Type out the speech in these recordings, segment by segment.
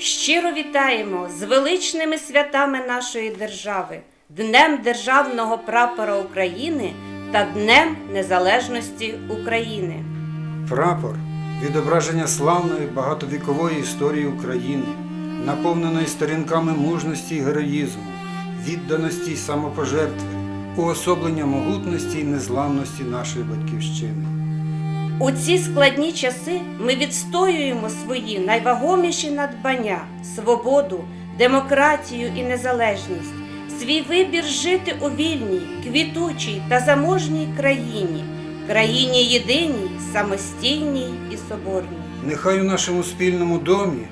Щиро вітаємо з величними святами нашої держави, Днем Державного прапора України та Днем Незалежності України. Прапор відображення славної багатовікової історії України, наповненої сторінками мужності й героїзму, відданості й самопожертви, уособлення могутності й незламності нашої батьківщини. У ці складні часи ми відстоюємо свої найвагоміші надбання, свободу, демократію і незалежність, свій вибір жити у вільній, квітучій та заможній країні, країні єдиній, самостійній і соборній. Нехай у нашому спільному домі,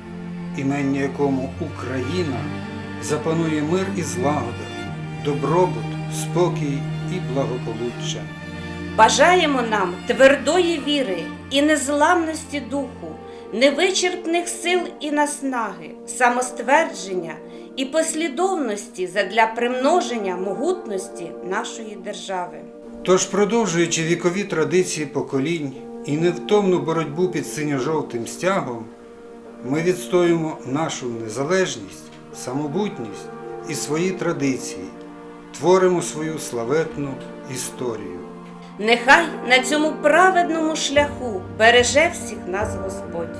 імення якому Україна, запанує мир і злагода, добробут, спокій і благополуччя. Бажаємо нам твердої віри і незламності духу, невичерпних сил і наснаги, самоствердження і послідовності задля примноження могутності нашої держави. Тож, продовжуючи вікові традиції поколінь і невтомну боротьбу під синьо-жовтим стягом, ми відстоюємо нашу незалежність, самобутність і свої традиції, творимо свою славетну історію. Нехай на цьому праведному шляху береже всіх нас Господь.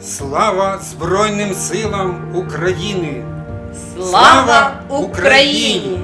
Слава Збройним силам України! Слава Україні!